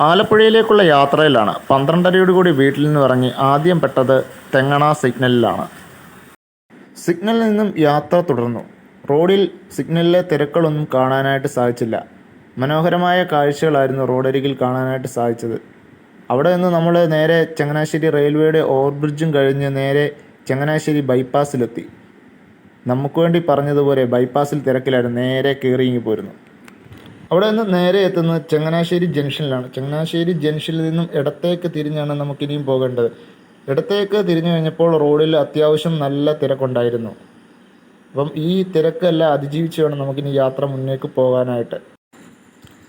ആലപ്പുഴയിലേക്കുള്ള യാത്രയിലാണ് പന്ത്രണ്ടരയോടുകൂടി വീട്ടിൽ നിന്ന് ഇറങ്ങി ആദ്യം പെട്ടത് തെങ്ങണ സിഗ്നലിലാണ്. സിഗ്നലിൽ നിന്നും യാത്ര തുടർന്നു. റോഡിൽ സിഗ്നലിലെ തിരക്കുകളൊന്നും കാണാനായിട്ട് സാധിച്ചില്ല. മനോഹരമായ കാഴ്ചകളായിരുന്നു റോഡരികിൽ കാണാനായിട്ട് സാധിച്ചത്. അവിടെ നിന്ന് നമ്മൾ നേരെ ചങ്ങനാശ്ശേരി റെയിൽവേയുടെ ഓവർബ്രിഡ്ജും കഴിഞ്ഞ് നേരെ ചങ്ങനാശ്ശേരി ബൈപ്പാസിലെത്തി. നമുക്ക് വേണ്ടി പറഞ്ഞതുപോലെ ബൈപ്പാസിൽ തിരക്കിലായിരുന്നു. നേരെ കയറി ഇങ്ങി പോരുന്നു. അവിടെ നിന്ന് നേരെ എത്തുന്നത് ചങ്ങനാശ്ശേരി ജംഗ്ഷനിലാണ്. ചങ്ങനാശ്ശേരി ജംഗ്ഷനിൽ നിന്നും ഇടത്തേക്ക് തിരിഞ്ഞാണ് നമുക്കിനിയും പോകേണ്ടത്. ഇടത്തേക്ക് തിരിഞ്ഞു കഴിഞ്ഞപ്പോൾ റോഡിൽ അത്യാവശ്യം നല്ല തിരക്കുണ്ടായിരുന്നു. അപ്പം ഈ തിരക്കെല്ലാം അതിജീവിച്ച് വേണം നമുക്കിനി യാത്ര മുന്നേക്ക് പോകാനായിട്ട്.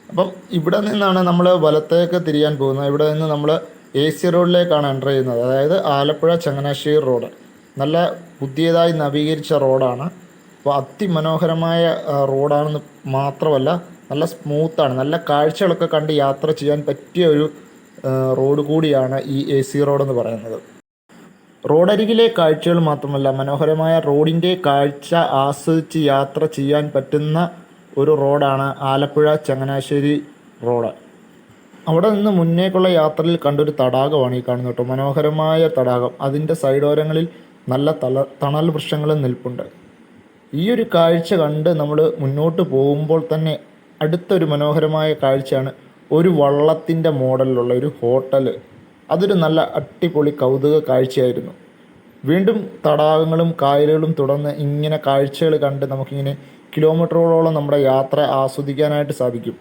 അപ്പം ഇവിടെ നിന്നാണ് നമ്മൾ വലത്തേക്ക് തിരിയാൻ പോകുന്നത്. ഇവിടെ നിന്ന് നമ്മൾ എ സി റോഡിലേക്കാണ് എന്റർ ചെയ്യുന്നത്. അതായത് ആലപ്പുഴ ചങ്ങനാശ്ശേരി റോഡ്. നല്ല പുതിയതായി നവീകരിച്ച റോഡാണ്. അപ്പോൾ അതിമനോഹരമായ റോഡാണെന്ന് മാത്രമല്ല നല്ല സ്മൂത്താണ് നല്ല കാഴ്ചകളൊക്കെ കണ്ട് യാത്ര ചെയ്യാൻ പറ്റിയ ഒരു റോഡ് കൂടിയാണ് ഈ എ സി റോഡെന്ന് പറയുന്നത്. റോഡരികിലെ കാഴ്ചകൾ മാത്രമല്ല മനോഹരമായ റോഡിന്റെ കാഴ്ച ആസ്വദിച്ച് യാത്ര ചെയ്യാൻ പറ്റുന്ന ഒരു റോഡാണ് ആലപ്പുഴ ചങ്ങനാശ്ശേരി റോഡ്. അവിടെ നിന്ന് മുന്നേക്കുള്ള യാത്രയിൽ കണ്ടൊരു തടാകമാണ് ഈ കാണുന്നത് കേട്ടോ. മനോഹരമായ തടാകം. അതിന്റെ സൈഡോരങ്ങളിൽ നല്ല തല തണൽ വൃക്ഷങ്ങളും നിൽപ്പുണ്ട്. ഈ ഒരു കാഴ്ച കണ്ട് നമ്മൾ മുന്നോട്ട് പോകുമ്പോൾ തന്നെ അടുത്തൊരു മനോഹരമായ കാഴ്ചയാണ് ഒരു വള്ളത്തിന്റെ മോഡലിലുള്ള ഒരു ഹോട്ടൽ അതൊരു നല്ല അടിപൊളി കൗതുക കാഴ്ചയായിരുന്നു. വീണ്ടും തടാകങ്ങളും കായലുകളും തുടർന്ന് ഇങ്ങനെ കാഴ്ചകൾ കണ്ട് നമുക്കിങ്ങനെ കിലോമീറ്ററുകളോളം നമ്മുടെ യാത്ര ആസ്വദിക്കാനായിട്ട് സാധിക്കും.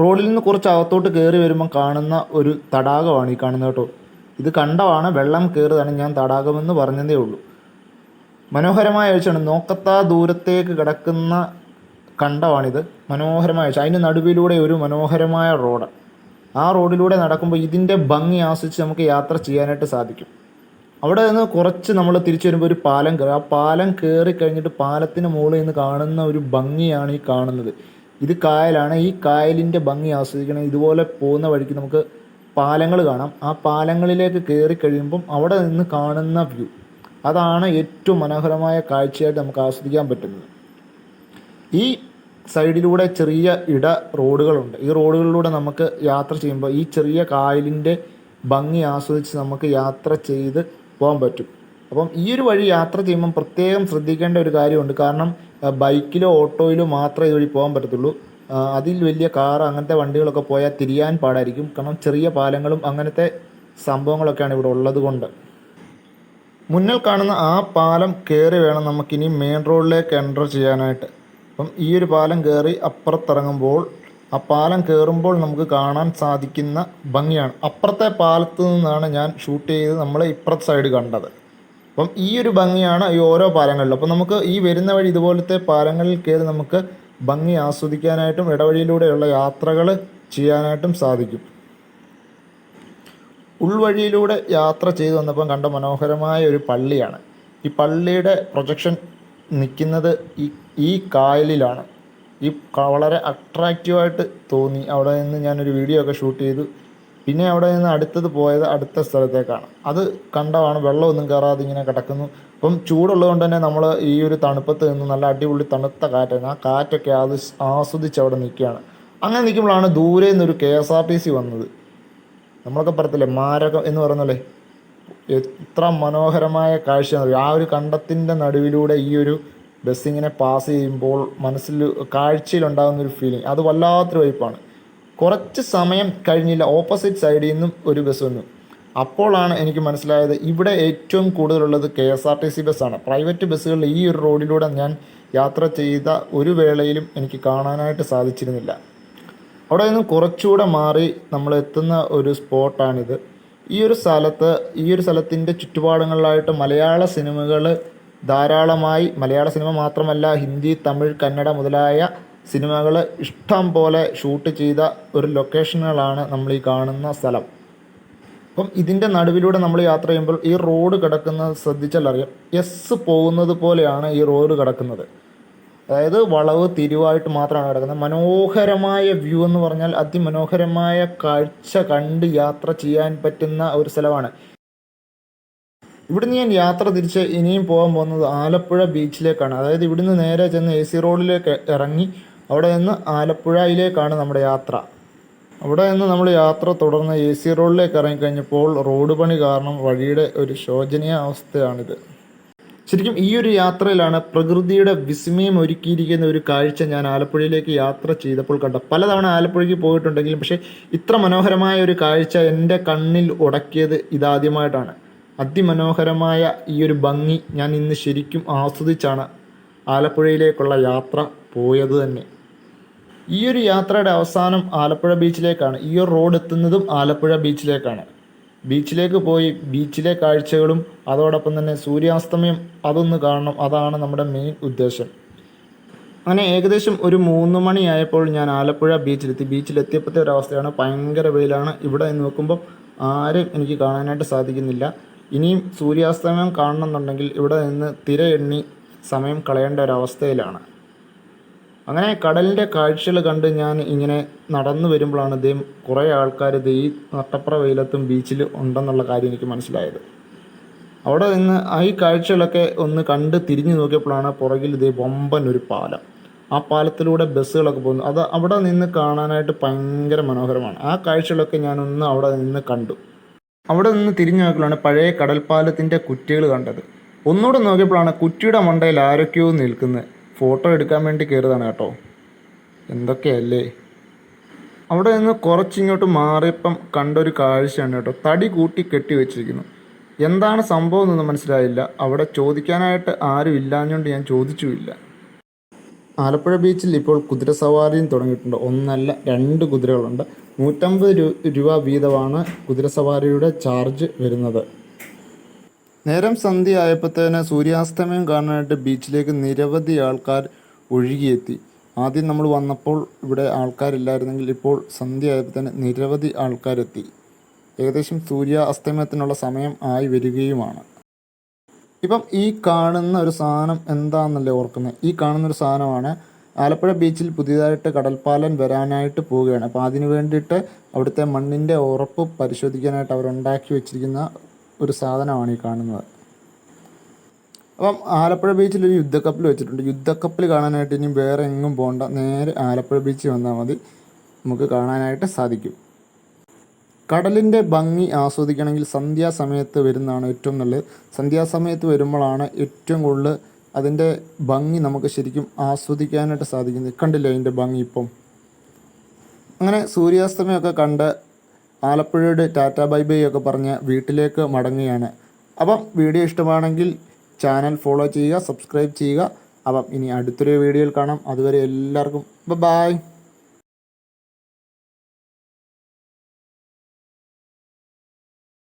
റോഡിൽ നിന്ന് കുറച്ച് അകത്തോട്ട് കയറി വരുമ്പോൾ കാണുന്ന ഒരു തടാകമാണ് ഈ കാണുന്നത് കേട്ടോ. ഇത് കണ്ടവാണ് വെള്ളം കയറിയതാണ് ഞാൻ തടാകമെന്ന് പറഞ്ഞതേ ഉള്ളൂ. മനോഹരമായ കാഴ്ചയാണ്. നോക്കത്താ ദൂരത്തേക്ക് കിടക്കുന്ന കണ്ടമാണിത്. മനോഹരമായ അതിന് നടുവിലൂടെ ഒരു മനോഹരമായ റോഡ്. ആ റോഡിലൂടെ നടക്കുമ്പോൾ ഇതിന്റെ ഭംഗി ആസ്വദിച്ച് നമുക്ക് യാത്ര ചെയ്യാനായിട്ട് സാധിക്കും. അവിടെ നിന്ന് കുറച്ച് നമ്മൾ തിരിച്ചു വരുമ്പോൾ ഒരു പാലം കയറി ആ പാലം കയറി കഴിഞ്ഞിട്ട് പാലത്തിന് മുകളിൽ നിന്ന് കാണുന്ന ഒരു ഭംഗിയാണ് ഈ കാണുന്നത്. ഇത് കായലാണ്. ഈ കായലിന്റെ ഭംഗി ആസ്വദിക്കണം ഇതുപോലെ പോകുന്ന വഴിക്ക് നമുക്ക് പാലങ്ങൾ കാണാം. ആ പാലങ്ങളിലേക്ക് കയറി കഴിയുമ്പം അവിടെ നിന്ന് കാണുന്ന വ്യൂ. അതാണ് ഏറ്റവും മനോഹരമായ കാഴ്ചയായിട്ട് നമുക്ക് ആസ്വദിക്കാൻ പറ്റുന്നത്. ഈ സൈഡിലൂടെ ചെറിയ ഇട റോഡുകളുണ്ട്. ഈ റോഡുകളിലൂടെ നമുക്ക് യാത്ര ചെയ്യുമ്പോൾ ഈ ചെറിയ കായലിന്റെ ഭംഗി ആസ്വദിച്ച് നമുക്ക് യാത്ര ചെയ്ത് പോകാൻ പറ്റും. അപ്പം ഈ ഒരു വഴി യാത്ര ചെയ്യുമ്പം പ്രത്യേകം ശ്രദ്ധിക്കേണ്ട ഒരു കാര്യമുണ്ട്. കാരണം ബൈക്കിലോ ഓട്ടോയിലോ മാത്രമേ ഇതുവഴി പോകാൻ പറ്റത്തുള്ളൂ. അതിൽ വലിയ കാർ അങ്ങനത്തെ വണ്ടികളൊക്കെ പോയാൽ തിരിയാൻ പാടായിരിക്കും. കാരണം ചെറിയ പാലങ്ങളും അങ്ങനത്തെ സംഭവങ്ങളൊക്കെയാണ് ഇവിടെ ഉള്ളത് കൊണ്ട്. മുന്നിൽ കാണുന്ന ആ പാലം കയറി വേണം നമുക്കിനി മെയിൻ റോഡിലേക്ക് എന്റർ ചെയ്യാനായിട്ട്. അപ്പം ഈ ഒരു പാലം കയറി അപ്പുറത്തിറങ്ങുമ്പോൾ ആ പാലം കയറുമ്പോൾ നമുക്ക് കാണാൻ സാധിക്കുന്ന ഭംഗിയാണ്. അപ്പുറത്തെ പാലത്ത് നിന്നാണ് ഞാൻ ഷൂട്ട് ചെയ്ത് നമ്മൾ ഇപ്പുറത്തെ സൈഡ് കണ്ടത്. അപ്പം ഈ ഒരു ഭംഗിയാണ് ഈ ഓരോ പാലങ്ങളിലും. അപ്പം നമുക്ക് ഈ വരുന്ന വഴി ഇതുപോലത്തെ പാലങ്ങളിൽ കയറി നമുക്ക് ഭംഗി ആസ്വദിക്കാനായിട്ടും ഇടവഴിയിലൂടെയുള്ള യാത്രകൾ ചെയ്യാനായിട്ടും സാധിക്കും. ഉൾവഴിയിലൂടെ യാത്ര ചെയ്തു വന്നപ്പം കണ്ട മനോഹരമായ ഒരു പള്ളിയാണ്. ഈ പള്ളിയുടെ പ്രൊജക്ഷൻ നിൽക്കുന്നത് ഈ ഈ കായലിലാണ്. ഈ വളരെ അട്രാക്റ്റീവായിട്ട് തോന്നി. അവിടെ നിന്ന് ഞാനൊരു വീഡിയോ ഒക്കെ ഷൂട്ട് ചെയ്തു. പിന്നെ അവിടെ നിന്ന് അടുത്തത് പോയത് അടുത്ത സ്ഥലത്തേക്കാണ്. അത് കണ്ടമാണ് വെള്ളമൊന്നും കയറാതെ ഇങ്ങനെ കിടക്കുന്നു. അപ്പം ചൂടുള്ളത് കൊണ്ട് തന്നെ നമ്മൾ ഈ ഒരു തണുപ്പത്ത് നിന്ന് നല്ല അടിപൊളി തണുത്ത കാറ്റാണ്. ആ കാറ്റൊക്കെ അത് ആസ്വദിച്ച് അവിടെ നിൽക്കുകയാണ്. അങ്ങനെ നിൽക്കുമ്പോഴാണ് ദൂരെ നിന്നൊരു K S R T C വന്നത്. നമ്മളൊക്കെ പറയത്തില്ലേ? മാരകം എന്ന് പറയുന്നല്ലേ എത്ര മനോഹരമായ കാഴ്ചയാണ്. ആ ഒരു കണ്ടത്തിന്റെ നടുവിലൂടെ ഈ ഒരു ബസ്സിങ്ങനെ പാസ് ചെയ്യുമ്പോൾ മനസ്സിൽ കാഴ്ചയിലുണ്ടാകുന്ന ഒരു ഫീലിംഗ് അത് വല്ലാത്തൊരു വൈപ്പാണ് കുറച്ച് സമയം കഴിഞ്ഞില്ല. ഓപ്പോസിറ്റ് സൈഡിൽ നിന്നും ഒരു ബസ് വന്നു. അപ്പോഴാണ് എനിക്ക് മനസ്സിലായത് ഇവിടെ ഏറ്റവും കൂടുതലുള്ളത് K S R T C ബസ്സാണ് പ്രൈവറ്റ് ബസ്സുകളിൽ ഈ ഒരു റോഡിലൂടെ ഞാൻ യാത്ര ചെയ്ത ഒരു വേളയിലും എനിക്ക് കാണാനായിട്ട് സാധിച്ചിരുന്നില്ല. അവിടെ നിന്നും കുറച്ചുകൂടെ മാറി നമ്മൾ എത്തുന്ന ഒരു സ്പോട്ടാണിത് ഈ ഒരു സ്ഥലത്ത് ഈ ഒരു സ്ഥലത്തിന്റെ ചുറ്റുപാടുകളിലായിട്ട് മലയാള സിനിമകൾ ധാരാളമായി മലയാള സിനിമ മാത്രമല്ല ഹിന്ദി തമിഴ് കന്നഡ മുതലായ സിനിമകൾ ഇഷ്ടം പോലെ ഷൂട്ട് ചെയ്ത ഒരു ലൊക്കേഷനുകളാണ് നമ്മൾ ഈ കാണുന്ന സ്ഥലം. അപ്പം ഇതിന്റെ നടുവിലൂടെ നമ്മൾ യാത്ര ചെയ്യുമ്പോൾ ഈ റോഡ് കിടക്കുന്നത് ശ്രദ്ധിച്ചാൽ അറിയാം. എസ് പോകുന്നത് പോലെയാണ് ഈ റോഡ് കിടക്കുന്നത്. അതായത് വളവ് തിരിവായിട്ട് മാത്രമാണ് കിടക്കുന്നത് മനോഹരമായ വ്യൂ എന്ന് പറഞ്ഞാൽ അതിമനോഹരമായ കാഴ്ച കണ്ട് യാത്ര ചെയ്യാൻ പറ്റുന്ന ഒരു സ്ഥലമാണ്. ഇവിടുന്ന് ഞാൻ യാത്ര തിരിച്ച് ഇനിയും പോകാൻ പോകുന്നത് ആലപ്പുഴ ബീച്ചിലേക്കാണ്. അതായത് ഇവിടുന്ന് നേരെ ചെന്ന് എ സി റോഡിലേക്ക് ഇറങ്ങി അവിടെ നിന്ന് ആലപ്പുഴയിലേക്കാണ് നമ്മുടെ യാത്ര. അവിടെ നിന്ന് നമ്മൾ യാത്ര തുടർന്ന് എ സി റോഡിലേക്ക് ഇറങ്ങിക്കഴിഞ്ഞപ്പോൾ റോഡ് പണി കാരണം വഴിയുടെ ഒരു ശോചനീയ അവസ്ഥയാണിത്. ശരിക്കും ഈ ഒരു യാത്രയിലാണ് പ്രകൃതിയുടെ വിസ്മയം ഒരുക്കിയിരിക്കുന്ന ഒരു കാഴ്ച ഞാൻ ആലപ്പുഴയിലേക്ക് യാത്ര ചെയ്തപ്പോൾ കണ്ട പലതവണ ആലപ്പുഴയ്ക്ക് പോയിട്ടുണ്ടെങ്കിലും പക്ഷേ ഇത്ര മനോഹരമായ ഒരു കാഴ്ച എന്റെ കണ്ണിൽ ഉടക്കിയത് ഇതാദ്യമായിട്ടാണ്. അതിമനോഹരമായ ഈ ഒരു ഭംഗി ഞാൻ ഇന്ന് ശരിക്കും ആസ്വദിച്ചാണ് ആലപ്പുഴയിലേക്കുള്ള യാത്ര പോയത് തന്നെ. ഈ ഒരു യാത്രയുടെ അവസാനം ആലപ്പുഴ ബീച്ചിലേക്കാണ് ഈ ഒരു റോഡ് എത്തുന്നതും ആലപ്പുഴ ബീച്ചിലേക്കാണ് ബീച്ചിലേക്ക് പോയി ബീച്ചിലെ കാഴ്ചകളും അതോടൊപ്പം തന്നെ സൂര്യാസ്തമയം അതൊന്ന് കാണണം. അതാണ് നമ്മുടെ മെയിൻ ഉദ്ദേശം. അങ്ങനെ ഏകദേശം ഒരു മൂന്ന് മണിയായപ്പോൾ ഞാൻ ആലപ്പുഴ ബീച്ചിലെത്തി. ബീച്ചിലെത്തിയപ്പോഴത്തെ ഒരവസ്ഥയാണ് ഭയങ്കര വെയിലാണ്. ഇവിടെ നോക്കുമ്പോൾ ആരും എനിക്ക് കാണാനായിട്ട് സാധിക്കുന്നില്ല. ഇനിയും സൂര്യാസ്തമയം കാണണമെന്നുണ്ടെങ്കിൽ ഇവിടെ നിന്ന് തിര എണ്ണി സമയം കളയേണ്ട ഒരവസ്ഥയിലാണ് അങ്ങനെ കടലിന്റെ കാഴ്ചകൾ കണ്ട് ഞാൻ ഇങ്ങനെ നടന്നു വരുമ്പോഴാണ് ഇതേ കുറേ ആൾക്കാർ ഇത് ഈ നട്ടപ്ര വെയിലത്തും ബീച്ചിൽ ഉണ്ടെന്നുള്ള കാര്യം എനിക്ക് മനസ്സിലായത്. അവിടെ നിന്ന് ഈ കാഴ്ചകളൊക്കെ ഒന്ന് കണ്ട് തിരിഞ്ഞു നോക്കിയപ്പോഴാണ് പുറകിൽ ഇതേ വമ്പൻ ഒരു പാലം. ആ പാലത്തിലൂടെ ബസ്സുകളൊക്കെ പോകുന്നു. അത് അവിടെ നിന്ന് കാണാനായിട്ട് ഭയങ്കര മനോഹരമാണ്. ആ കാഴ്ചകളൊക്കെ ഞാനൊന്ന് അവിടെ നിന്ന് കണ്ടു. അവിടെ നിന്ന് തിരിഞ്ഞു നോക്കിയപ്പോഴാണ് പഴയ കടൽപ്പാലത്തിന്റെ കുറ്റികൾ കണ്ടത്. ഒന്നുകൂടെ നോക്കിയപ്പോഴാണ് കുറ്റിയുടെ മണ്ടയിൽ ആരൊക്കെയോ നിൽക്കുന്നത്. ഫോട്ടോ എടുക്കാൻ വേണ്ടി കയറിയതാണ് കേട്ടോ. എന്തൊക്കെയല്ലേ? അവിടെ നിന്ന് കുറച്ചിങ്ങോട്ട് മാറിയപ്പം കണ്ടൊരു കാഴ്ചയാണ് കേട്ടോ. തടി കൂട്ടി കെട്ടി വെച്ചിരിക്കുന്നു. എന്താണ് സംഭവം എന്നൊന്നും മനസ്സിലായില്ല. അവിടെ ചോദിക്കാനായിട്ട് ആരും ഇല്ലാഞ്ഞുകൊണ്ട് ഞാൻ ചോദിച്ചുമില്ല. ആലപ്പുഴ ബീച്ചിൽ ഇപ്പോൾ കുതിര സവാരിയും തുടങ്ങിയിട്ടുണ്ട്. ഒന്നല്ല രണ്ട് കുതിരകളുണ്ട്. നൂറ്റമ്പത് രൂപ വീതമാണ് കുതിര സവാരിയുടെ ചാർജ് വരുന്നത്. നേരം സന്ധ്യ സൂര്യാസ്തമയം കാണാനായിട്ട് ബീച്ചിലേക്ക് നിരവധി ആൾക്കാർ ഒഴുകിയെത്തി. ആദ്യം നമ്മൾ വന്നപ്പോൾ ഇവിടെ ആൾക്കാരില്ലായിരുന്നെങ്കിൽ ഇപ്പോൾ സന്ധ്യ ആയപ്പോഴത്തേന് നിരവധി ആൾക്കാരെത്തി. ഏകദേശം സൂര്യ അസ്തമയത്തിനുള്ള സമയം ആയി വരികയുമാണ്. ഇപ്പം ഈ കാണുന്ന ഒരു സാധനം എന്താണെന്നല്ലേ ഓർക്കുന്നത്? ഈ കാണുന്ന ഒരു സാധനമാണ് ആലപ്പുഴ ബീച്ചിൽ പുതിയതായിട്ട് കടൽപ്പാലൻ വരാനായിട്ട് പോവുകയാണ്. അപ്പോൾ അതിന് വേണ്ടിയിട്ട് അവിടുത്തെ മണ്ണിന്റെ ഉറപ്പ് പരിശോധിക്കാനായിട്ട് അവരുണ്ടാക്കി വെച്ചിരിക്കുന്ന ഒരു സാധനമാണ് ഈ കാണുന്നത്. അപ്പം ആലപ്പുഴ ബീച്ചിൽ ഒരു യുദ്ധക്കപ്പൽ വെച്ചിട്ടുണ്ട്. യുദ്ധക്കപ്പൽ കാണാനായിട്ട് ഇനി വേറെ എങ്ങും പോകണ്ട നേരെ ആലപ്പുഴ ബീച്ചിൽ വന്നാൽ മതി. നമുക്ക് കാണാനായിട്ട് സാധിക്കും. കടലിന്റെ ഭംഗി ആസ്വദിക്കണമെങ്കിൽ സന്ധ്യാസമയത്ത് വരുന്നതാണ് ഏറ്റവും നല്ലത്. സന്ധ്യാസമയത്ത് വരുമ്പോഴാണ് ഏറ്റവും കൂടുതൽ അതിന്റെ ഭംഗി നമുക്ക് ശരിക്കും ആസ്വദിക്കാനായിട്ട് സാധിക്കുന്നത്. കണ്ടില്ല അതിന്റെ ഭംഗി ഇപ്പം? അങ്ങനെ സൂര്യാസ്തമയമൊക്കെ കണ്ട് ആലപ്പുഴയുടെ ടാറ്റ ബൈ ബൈ ഒക്കെ പറഞ്ഞ് വീട്ടിലേക്ക് മടങ്ങുകയാണ്. അപ്പം വീഡിയോ ഇഷ്ടമാണെങ്കിൽ ചാനൽ ഫോളോ ചെയ്യുക സബ്സ്ക്രൈബ് ചെയ്യുക. അപ്പം ഇനി അടുത്തൊരു വീഡിയോയിൽ കാണാം. അതുവരെ എല്ലാവർക്കും ബൈ